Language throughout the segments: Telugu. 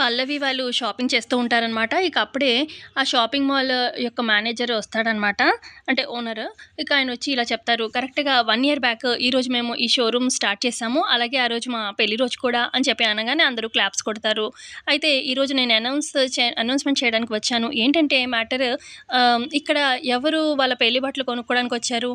పల్లవి వాళ్ళు షాపింగ్ చేస్తూ ఉంటారనమాట. ఇక అప్పుడే ఆ షాపింగ్ మాల్ యొక్క మేనేజర్ వస్తాడనమాట. అంటే ఓనర్. ఇక ఆయన వచ్చి ఇలా చెప్తారు. కరెక్ట్‌గా వన్ ఇయర్ బ్యాక్ ఈరోజు మేము ఈ షోరూమ్ స్టార్ట్ చేశాము. అలాగే ఆ రోజు మా పెళ్ళి రోజు కూడా అని చెప్పి అనగానే అందరూ క్లాప్స్ కొడతారు. అయితే ఈరోజు నేను అనౌన్స్ చే అనౌన్స్‌మెంట్ చేయడానికి వచ్చాను. ఏంటంటే మ్యాటర్ ఇక్కడ ఎవరు వాళ్ళ పెళ్ళి బట్టలు కొనుక్కోవడానికి వచ్చారు?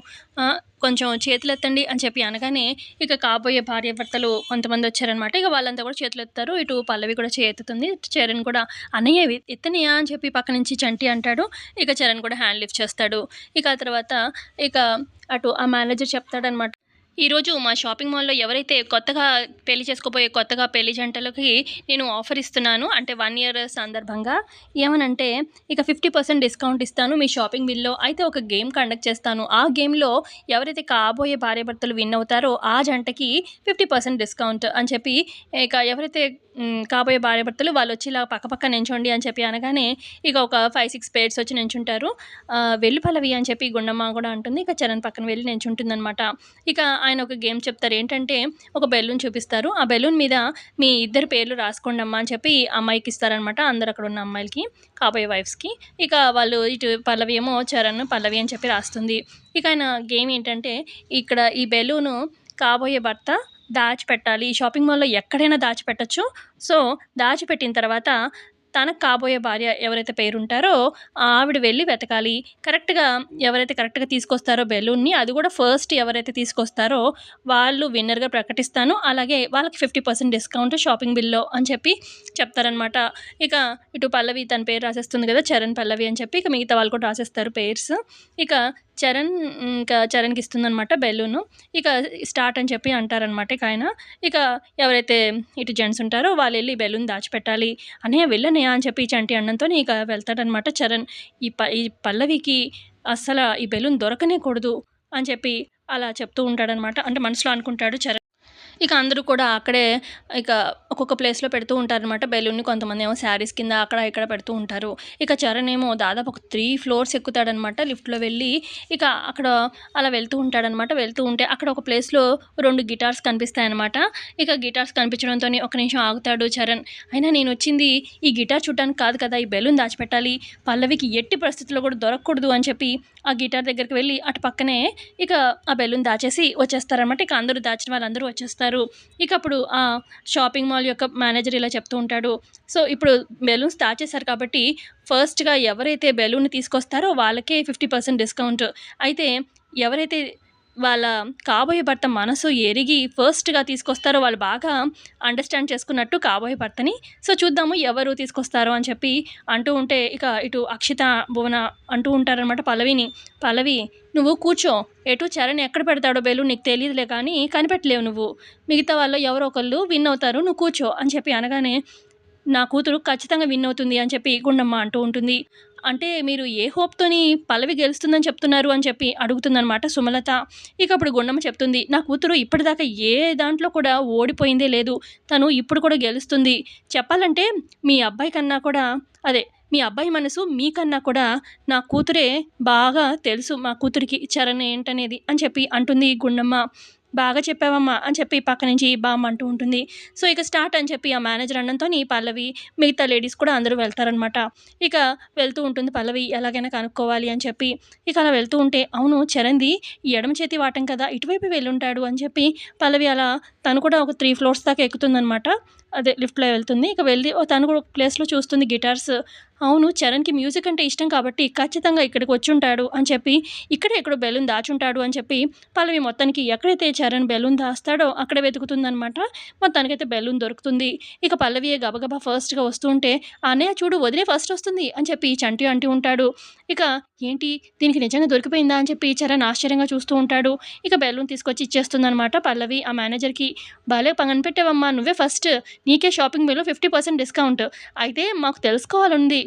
కొంచెం చేతులెత్తండి అని చెప్పి అనగానే ఇక కాబోయే భార్యాభర్తలు కొంతమంది వచ్చారనమాట. ఇక వాళ్ళంతా కూడా చేతులెత్తారు. ఇటు పల్లవి కూడా చేతుతుంది చరణ్ కూడా "అన్నయ్య ఎత్తనయ్యా అని చెప్పి పక్క నుంచి చంటి అంటాడు. ఇక చరణ్ కూడా హ్యాండ్ లిఫ్ట్ చేస్తాడు. ఇక ఆ తర్వాత ఇక అటు ఆ మేనేజర్ చెప్తాడనమాట. ఈరోజు మా షాపింగ్ మాల్‌లో ఎవరైతే కొత్తగా పెళ్ళి చేసుకోబోయే కొత్తగా పెళ్ళి జంటలకి నేను ఆఫర్ ఇస్తున్నాను. అంటే వన్ ఇయర్ సందర్భంగా ఏమనంటే ఇక 50% డిస్కౌంట్ ఇస్తాను మీ షాపింగ్ బిల్‌లో. అయితే ఒక గేమ్ కండక్ట్ చేస్తాను. ఆ గేమ్‌లో ఎవరైతే కాబోయే భార్యాభర్తలు విన్ అవుతారో ఆ జంటకి 50% డిస్కౌంట్ అని చెప్పి ఇక ఎవరైతే కాబోయే భార్యాభర్తలు వాళ్ళొచ్చి ఇలా పక్క పక్క నించోండి అని చెప్పి అనగానే ఇక ఒక ఫైవ్ సిక్స్ పేర్స్ వచ్చి నించుంటారు. ఆహ్, వెళ్ళు పల్లవి అని చెప్పి గుండమ్మ కూడా అంటుంది. ఇక చరణ్ పక్కన వెళ్ళి నించుంటుందనమాట. ఇక ఆయన ఒక గేమ్ చెప్తారు. ఏంటంటే ఒక బెలూన్ చూపిస్తారు. ఆ బెలూన్ మీద మీ ఇద్దరు పేర్లు రాసుకోండమ్మా అని చెప్పి అమ్మాయికి ఇస్తారనమాట. అందరు అక్కడ ఉన్న అమ్మాయిలకి కాబోయే వైఫ్స్‌కి. ఇక వాళ్ళు ఇటు పల్లవి ఏమో చరణ్, పల్లవి అని చెప్పి రాస్తుంది. ఇక ఆయన గేమ్ ఏంటంటే ఇక్కడ ఈ బెలూను కాబోయే భర్త దాచిపెట్టాలి. ఈ షాపింగ్ మాల్‌లో ఎక్కడైనా దాచిపెట్టచ్చు సో, దాచిపెట్టిన తర్వాత తనకు కాబోయే భార్య ఎవరైతే పేరుంటారో ఆవిడ వెళ్ళి వెతకాలి. కరెక్ట్‌గా ఎవరైతే కరెక్ట్‌గా తీసుకొస్తారో బెలూన్‌ని అది కూడా ఫస్ట్ ఎవరైతే తీసుకొస్తారో వాళ్ళు విన్నర్‌గా ప్రకటిస్తాను. అలాగే వాళ్ళకి 50% డిస్కౌంట్ షాపింగ్ బిల్‌లో అని చెప్పి చెప్తారనమాట. ఇక ఇటు పల్లవి తన పేరు రాసేస్తుంది కదా! చరణ్, పల్లవి అని చెప్పి ఇక మిగతా వాళ్ళు కూడా రాసేస్తారు పేర్స్. ఇక చరణ్ ఇంకా చరణ్‌కి ఇస్తుందనమాట బెలూను. ఇక స్టార్ట్ అని చెప్పి అంటారనమాట ఇక ఆయన. ఇక ఎవరైతే ఇటు జెంట్స్ ఉంటారో వాళ్ళు వెళ్ళి బెలూన్ దాచిపెట్టాలి. అనే వెళ్ళనే అని చెప్పి చంటి అన్నంతో ఇక వెళ్తాడనమాట చరణ్. ఈ ప ఈ పల్లవికి అస్సల ఈ బెలూన్ దొరకనేకూడదు అని చెప్పి అలా చెప్తూ ఉంటాడనమాట. అంటే మనసులో అనుకుంటాడు చరణ్. ఇక అందరూ కూడా అక్కడే ఇక ఒక్కొక్క ప్లేస్‌లో పెడుతూ ఉంటారనమాట బెలూన్‌ని. కొంతమందేమో శారీస్ కింద అక్కడ ఇక్కడ పెడుతూ ఉంటారు. ఇక చరణ్ ఏమో దాదాపు ఒక త్రీ ఫ్లోర్స్ ఎక్కుతాడనమాట లిఫ్ట్‌లో వెళ్ళి. ఇక అక్కడ అలా వెళ్తూ ఉంటాడనమాట. వెళ్తూ ఉంటే అక్కడ ఒక ప్లేస్‌లో రెండు గిటార్స్ కనిపిస్తాయనమాట. ఇక గిటార్స్ కనిపించడంతో ఒక నిమిషం ఆగుతాడు చరణ్. అయినా నేను వచ్చింది ఈ గిటార్ చూడడానికి కాదు కదా! ఈ బెలూన్ దాచిపెట్టాలి. పల్లవికి ఎట్టి పరిస్థితుల్లో కూడా దొరకకూడదు అని చెప్పి ఆ గిటార్ దగ్గరికి వెళ్ళి అటు పక్కనే ఇక ఆ బెలూన్ దాచేసి వచ్చేస్తారనమాట. ఇక అందరూ దాచిన వాళ్ళందరూ వచ్చేస్తారు. ఇక అప్పుడు ఆ షాపింగ్ మాల్ యొక్క మేనేజర్ ఇలా చెప్తూ ఉంటాడు. సో, ఇప్పుడు బెలూన్స్ దాచేశారు కాబట్టి ఫస్ట్‌గా ఎవరైతే బెలూన్ తీసుకొస్తారో వాళ్ళకే 50% డిస్కౌంట్. అయితే ఎవరైతే వాళ్ళ కాబోయే భర్త మనసు ఎరిగి ఫస్ట్‌గా తీసుకొస్తారో వాళ్ళు బాగా అండర్‌స్టాండ్ చేసుకున్నట్టు కాబోయే భర్తని. సో, చూద్దాము ఎవరు తీసుకొస్తారో అని చెప్పి అంటూ ఉంటే ఇక ఇటు అక్షిత, భువన అంటూ ఉంటారనమాట పల్లవిని. "పల్లవి నువ్వు కూర్చో. ఎటు చరణ్ ఎక్కడ పెడతాడో బెలూన్ నీకు తెలియదులే కానీ కనిపెట్టలేవు నువ్వు. మిగతా వాళ్ళు ఎవరో ఒకళ్ళు విన్ అవుతారు. నువ్వు కూర్చో" అని చెప్పి అనగానే "నా కూతురు ఖచ్చితంగా విన్ అవుతుంది" అని చెప్పి గుండమ్మ అంటూ ఉంటుంది. "అంటే మీరు ఏ హోప్‌తోని పల్లవి గెలుస్తుందని చెప్తున్నారు" అని చెప్పి అడుగుతుందనమాట సుమలత. ఇక అప్పుడు గుండమ్మ చెప్తుంది. "నా కూతురు ఇప్పటిదాకా ఏ దాంట్లో కూడా ఓడిపోయిందే లేదు. తను ఇప్పుడు కూడా గెలుస్తుంది. చెప్పాలంటే మీ అబ్బాయి కన్నా కూడా అదే మీ అబ్బాయి మనసు మీకన్నా కూడా నా కూతురే బాగా తెలుసు మా కూతురికి చరణ్ ఏంటనేది" అని చెప్పి అంటుంది గుండమ్మ. "బాగా చెప్పావమ్మా" అని చెప్పి పక్క నుంచి బామ్మ అంటూ ఉంటుంది. సో, ఇక స్టార్ట్ అని చెప్పి ఆ మేనేజర్ అనడంతోని పల్లవి మిగతా లేడీస్ కూడా అందరూ వెళ్తారనమాట. ఇక వెళ్తూ ఉంటుంది పల్లవి ఎలాగైనా కనుక్కోవాలి అని చెప్పి. ఇక అలా వెళ్తూ ఉంటే అవును చరంది ఎడమ చేతి వాటం కదా! ఇటువైపు వెళ్ళుంటాడు అని చెప్పి పల్లవి అలా తను కూడా ఒక త్రీ ఫ్లోర్స్ దాకా ఎక్కుతుందనమాట. అదే లిఫ్ట్‌లో వెళ్తుంది. ఇక వెళ్ళి తను కూడా ఒక ప్లేస్‌లో చూస్తుంది గిటార్స్. అవును చరణ్‌కి మ్యూజిక్ అంటే ఇష్టం కాబట్టి ఖచ్చితంగా ఇక్కడికి వచ్చుంటాడు అని చెప్పి ఇక్కడే ఎక్కడో బెలూన్ దాచుంటాడు అని చెప్పి పల్లవి మొత్తానికి ఎక్కడైతే చరణ్ బెలూన్ దాస్తాడో అక్కడ వెతుకుతుందనమాట. మొత్తానికైతే బెలూన్ దొరుకుతుంది. ఇక పల్లవియే గబగబా ఫస్ట్‌గా వస్తూ ఉంటే "అన్నయ్య చూడు వదిలే ఫస్ట్ వస్తుంది" అని చెప్పి చంటి అంటూ ఉంటాడు. ఇక ఏంటి దీనికి నిజంగా దొరికిపోయిందా అని చెప్పి చరణ్ ఆశ్చర్యంగా చూస్తూ ఉంటాడు. ఇక బెలూన్ తీసుకొచ్చి ఇచ్చేస్తుందనమాట పల్లవి ఆ మేనేజర్‌కి. "భలే పెట్టావమ్మా నువ్వే ఫస్ట్. నీకే షాపింగ్ మీలో ఫిఫ్టీ పర్సెంట్ డిస్కౌంట్. అయితే మాకు తెలుసుకోవాలండి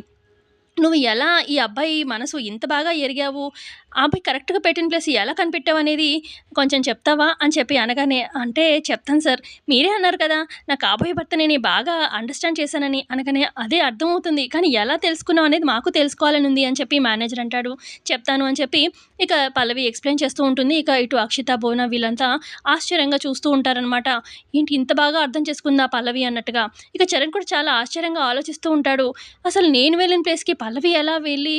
నువ్వు ఎలా ఈ అబ్బాయి మనసు ఇంత బాగా ఎరిగావు? ఆ అబ్బాయి కరెక్ట్‌గా పెట్టిన ప్లేస్ ఎలా కనిపెట్టావు అనేది కొంచెం చెప్తావా? అని చెప్పి అనగానే, అంటే చెప్తాను సార్. మీరే అన్నారు కదా! నా కాబోయే భర్త నేను బాగా అండర్‌స్టాండ్ చేశానని. అనగానే అదే అర్థమవుతుంది. కానీ ఎలా తెలుసుకున్నావు అనేది మాకు తెలుసుకోవాలని ఉంది అని చెప్పి మేనేజర్ అంటాడు. చెప్తాను అని చెప్పి ఇక పల్లవి ఎక్స్‌ప్లెయిన్ చేస్తూ ఉంటుంది. ఇక ఇటు అక్షిత, బోన వీళ్ళంతా ఆశ్చర్యంగా చూస్తూ ఉంటారనమాట. ఏంటి ఇంత బాగా అర్థం చేసుకుందా పల్లవి అన్నట్టుగా. ఇక చరణ్ కూడా చాలా ఆశ్చర్యంగా ఆలోచిస్తూ ఉంటాడు. అసలు నేను వెళ్ళిన ప్లేస్‌కి పల్లవి ఎలా వెళ్ళి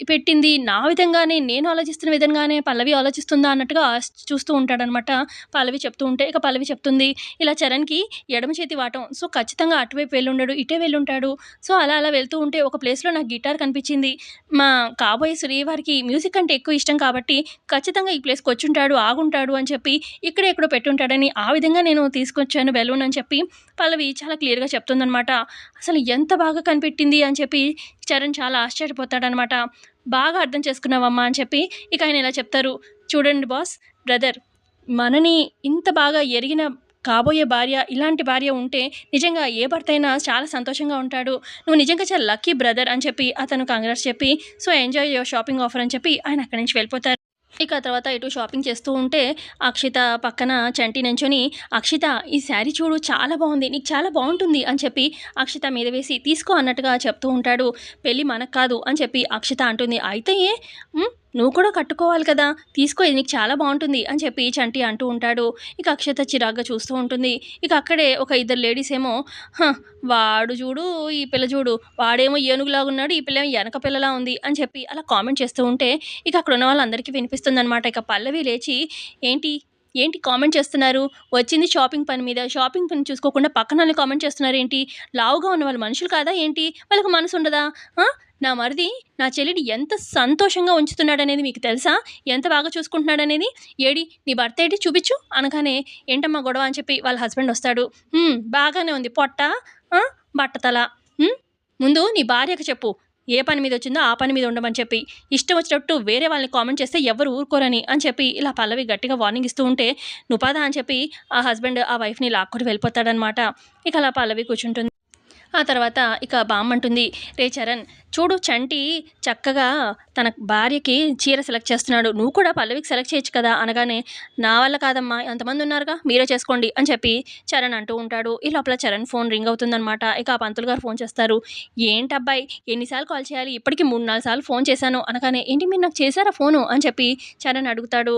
పెట్టింది. నా విధంగానే నేను ఆలోచిస్తున్న విధంగానే పల్లవి ఆలోచిస్తుందా అన్నట్టుగా చూస్తూ ఉంటాడనమాట. పల్లవి చెప్తూ ఉంటే, ఇక పల్లవి చెప్తుంది. ఇలా చరణ్‌కి ఎడమ చేతి వాటం. సో, ఖచ్చితంగా అటువైపు వెళ్ళుండడు. ఇటే వెళ్ళుంటాడు. సో, అలా అలా వెళ్తూ ఉంటే ఒక ప్లేస్‌లో నాకు గిటార్ కనిపించింది. మా కాబోయే శ్రీవారికి మ్యూజిక్ అంటే ఎక్కువ ఇష్టం కాబట్టి ఖచ్చితంగా ఈ ప్లేస్‌కి వచ్చుంటాడు, ఆగుంటాడు అని చెప్పి ఇక్కడే ఎక్కడో పెట్టుంటాడని ఆ విధంగా నేను తీసుకొచ్చాను బెలూన్ అని చెప్పి పల్లవి చాలా క్లియర్‌గా చెప్తుందనమాట. అసలు ఎంత బాగా కనిపెట్టింది అని చెప్పి చరణ్ చాలా ఆశ్చర్యపోతాడనమాట. బాగా అర్థం చేసుకున్నావమ్మా అని చెప్పి ఇక ఆయన ఇలా చెప్తారు. చూడండి బాస్, బ్రదర్ మనని ఇంత బాగా ఎరిగిన కాబోయే భార్య, ఇలాంటి భార్య ఉంటే నిజంగా ఏ భర్త అయినా చాలా సంతోషంగా ఉంటాడు. నువ్వు నిజంగా చాలా లక్కీ బ్రదర్ అని చెప్పి అతను కాంగ్రెస్ చెప్పి, so enjoy your shopping offer అని చెప్పి ఆయన అక్కడి నుంచి వెళ్ళిపోతారు. ఇక తర్వాత ఇటు షాపింగ్ చేస్తూ ఉంటే అక్షిత పక్కన చంటి నుంచొని "అక్షిత ఈ శారీ చూడు చాలా బాగుంది. నీకు చాలా బాగుంటుంది" అని చెప్పి అక్షిత మీద వేసి తీసుకో అన్నట్టుగా చెప్తూ ఉంటాడు. పెళ్ళి మనకు కాదు అని చెప్పి అక్షిత అంటుంది. అయితే ఏ నువ్వు కూడా కట్టుకోవాలి కదా! తీసుకో ఇది నీకు చాలా బాగుంటుంది అని చెప్పి చంటి అంటూ ఉంటాడు. ఇక అక్షత చిరాగ్గా చూస్తూ ఉంటుంది. ఇక అక్కడే ఒక ఇద్దరు లేడీస్ ఏమో "హ! వాడు చూడు, ఈ పిల్ల చూడు. వాడేమో ఏనుగులాగా ఉన్నాడు. ఈ పిల్ల ఎనక పిల్లలా ఉంది" అని చెప్పి అలా కామెంట్ చేస్తూ ఉంటే ఇక అక్కడ ఉన్న వాళ్ళందరికీ వినిపిస్తుందనమాట. ఇక పల్లవి లేచి ఏంటి? ఏంటి కామెంట్ చేస్తున్నారు? వచ్చింది షాపింగ్ పని మీద. షాపింగ్ పని చూసుకోకుండా పక్కన వాళ్ళు కామెంట్ చేస్తున్నారు ఏంటి లావుగా ఉన్న వాళ్ళు మనుషులు కాదా ఏంటి? వాళ్ళకి మనసుండదా? ఉండదా నా మరిది నా చెల్లిని ఎంత సంతోషంగా ఉంచుతున్నాడనేది మీకు తెలుసా? ఎంత బాగా చూసుకుంటున్నాడనేది? ఏడి నీ భర్త ఏడి చూపించు అనగానే, ఏంటమ్మా గొడవ అని చెప్పి వాళ్ళ హస్బెండ్ వస్తాడు. బాగానే ఉంది. పొట్ట, బట్టతల. ముందు నీ భార్యకు చెప్పు. ఏ పని మీద వచ్చిందో ఆ పని మీద ఉండమని చెప్పి. ఇష్టం వచ్చినట్టు వేరే వాళ్ళని కామెంట్ చేస్తే ఎవ్వరు ఊరుకోరని అని చెప్పి ఇలా పల్లవి గట్టిగా వార్నింగ్ ఇస్తూ ఉంటే, నువ్వు అని చెప్పి ఆ హస్బెండ్ ఆ వైఫ్‌ని లాక్కొని వెళ్ళిపోతాడనమాట. ఇక అలా పల్లవి కూర్చుంటుంది. ఆ తర్వాత ఇక బామ్మంటుంది, రే చరణ్ చూడు చంటి చక్కగా తన భార్యకి చీర సెలెక్ట్ చేస్తున్నాడు. నువ్వు కూడా పల్లవికి సెలెక్ట్ చేయొచ్చు కదా!" అనగానే, "నా వల్ల కాదమ్మా ఎంతమంది ఉన్నారుగా మీరే చేసుకోండి" అని చెప్పి చరణ్ అంటూ ఉంటాడు. ఈ లోపల చరణ్ ఫోన్ రింగ్ అవుతుందనమాట. ఇక ఆ పంతులు గారు ఫోన్ చేస్తారు. ఏంటి అబ్బాయి ఎన్నిసార్లు కాల్ చేయాలి? ఇప్పటికి 3, 4 సార్లు ఫోన్ చేశాను" అనగానే, "ఏంటి మీరు నాకు చేశారా ఫోను?" అని చెప్పి చరణ్ అడుగుతాడు.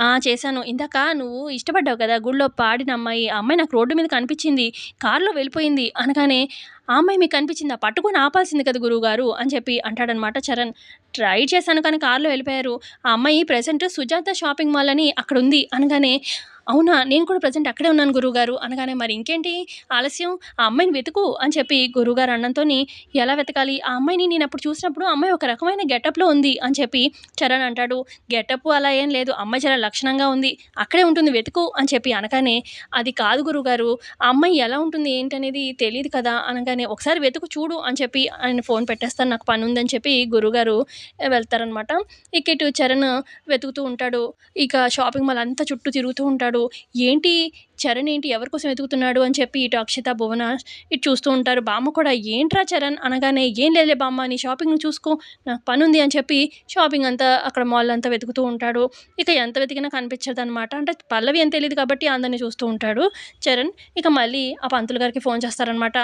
"ఆ! చేశాను. ఇందాక నువ్వు ఇష్టపడ్డావు కదా! గుడిలో పాడిన అమ్మాయి. ఆ అమ్మాయి నాకు రోడ్డు మీద కనిపించింది. కారులో వెళ్ళిపోయింది" అనగానే, "ఆ అమ్మాయి మీకు కనిపించిందా? పట్టుకొని ఆపాల్సింది కదా గురువుగారు" అని చెప్పి అంటాడనమాట చరణ్. "ట్రై చేశాను కానీ కార్‌లో వెళ్ళిపోయారు. ఆ అమ్మాయి ప్రజెంట్ సుజాత షాపింగ్ మాల్ అని అక్కడ ఉంది అనగానే, "అవునా! నేను కూడా ప్రెజెంట్ అక్కడే ఉన్నాను గురువుగారు" అనగానే, "మరి ఇంకేంటి ఆలస్యం? ఆ అమ్మాయిని వెతుకు" అని చెప్పి గురువుగారు అన్నంతో "ఎలా వెతకాలి? ఆ అమ్మాయిని నేను అప్పుడు చూసినప్పుడు అమ్మాయి ఒక రకమైన గెటప్‌లో ఉంది" అని చెప్పి చరణ్ అంటాడు. "గెటప్ అలా ఏం లేదు. అమ్మాయి చాలా లక్షణంగా ఉంది. అక్కడే ఉంటుంది వెతుకు" అని చెప్పి అనగానే, "అది కాదు గురువుగారు. ఆ అమ్మాయి ఎలా ఉంటుంది ఏంటనేది తెలియదు కదా!" అనగానే, "ఒకసారి వెతుకు చూడు" అని చెప్పి ఆయన ఫోన్ పెట్టేస్తాను. నాకు పని ఉందని చెప్పి గురువుగారు వెళ్తారనమాట. ఇక ఇటు చరణ్ వెతుకుతూ ఉంటాడు. ఇక షాపింగ్ మాల్ అంతా చుట్టూ తిరుగుతూ ఉంటాడు. ఏంటి చరణ్ ఏంటి ఎవరి కోసం వెతుకుతున్నాడు అని చెప్పి ఇటు అక్షిత, భువన ఇటు చూస్తూ ఉంటారు. బామ్మ కూడా ఏంట్రా చరణ్ అనగానే, "ఏం లేదులే బామ్మ నీ షాపింగ్ చూసుకో. నాకు పనుంది" అని చెప్పి షాపింగ్ అంతా అక్కడ మాల్ అంతా వెతుకుతూ ఉంటాడు. ఇక ఎంత వెతికినా కనిపించదు అనమాట అంటే పల్లవి ఏం తెలీదు కాబట్టి అందరిని చూస్తూ ఉంటాడు చరణ్. ఇక మళ్ళీ ఆ పంతులు గారికి ఫోన్ చేస్తారనమాట.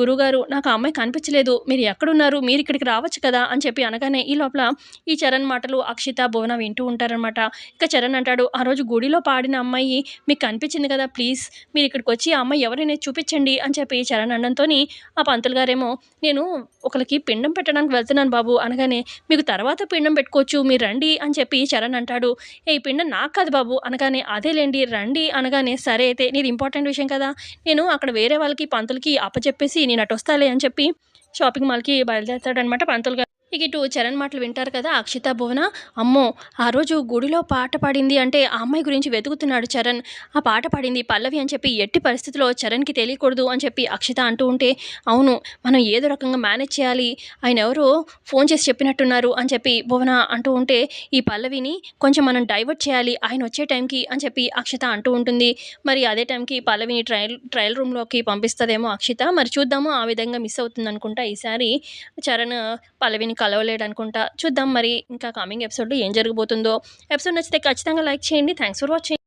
"గురువుగారు నాకు ఆ అమ్మాయి కనిపించలేదు. మీరు ఎక్కడున్నారు? మీరు ఇక్కడికి రావచ్చు కదా!" అని చెప్పి అనగానే ఈ లోపల ఈ చరణ్ మాటలు అక్షిత, భువన వింటూ ఉంటారనమాట. ఇక చరణ్ అంటాడు, "ఆ రోజు గుడిలో పాడిన అమ్మాయి మీకు కనిపించింది కదా! ప్లీజ్ మీరు ఇక్కడికి వచ్చి ఆ అమ్మాయి ఎవరైనా చూపించండి" అని చెప్పి చరణ్ అనడంతోని ఆ పంతులు గారేమో, "నేను ఒకరికి పిండం పెట్టడానికి వెళ్తున్నాను బాబు" అనగానే, "మీకు తర్వాత పిండం పెట్టుకోవచ్చు. మీరు రండి" అని చెప్పి చరణ్ అంటాడు. "ఏ ఈ పిండం నాకు కాదు బాబు" అనగానే, "అదేలెండి రండి" అనగానే, "సరే అయితే నీది ఇంపార్టెంట్ విషయం కదా! నేను అక్కడ వేరే వాళ్ళకి పంతులకి అప్పచెప్పేసి నేను అటు వస్తాలే అని చెప్పి షాపింగ్ మాల్‌కి బయలుదేరతాడనమాట పంతులు గారు. ఇక ఇటు చరణ్ మాటలు వింటారు కదా అక్షిత, భువన. "అమ్మో! ఆ రోజు గుడిలో పాట పాడింది అంటే ఆ అమ్మాయి గురించి వెతుకుతున్నాడు చరణ్. ఆ పాట పాడింది పల్లవి అని చెప్పి ఎట్టి పరిస్థితిలో చరణ్‌కి తెలియకూడదు" అని చెప్పి అక్షిత అంటూ ఉంటే, "అవును మనం ఏదో రకంగా మేనేజ్ చేయాలి. ఆయన ఎవరో ఫోన్ చేసి చెప్పినట్టున్నారు" అని చెప్పి భువన అంటూ ఉంటే, "ఈ పల్లవిని కొంచెం మనం డైవర్ట్ చేయాలి ఆయన వచ్చే టైంకి" అని చెప్పి అక్షిత అంటూ ఉంటుంది. మరి అదే టైంకి పల్లవిని ట్రయల్ ట్రయల్ రూమ్‌లోకి పంపిస్తుందేమో అక్షిత. మరి చూద్దాము ఆ విధంగా మిస్ అవుతుందనుకుంటా ఈసారి చరణ్ పల్లవిని కలవలేడు అనుకుంటా చూద్దాం మరి ఇంకా కమింగ్ ఎపిసోడ్లో ఏం జరగబోతుందో. ఎపిసోడ్ నచ్చితే ఖచ్చితంగా లైక్ చేయండి. Thanks for watching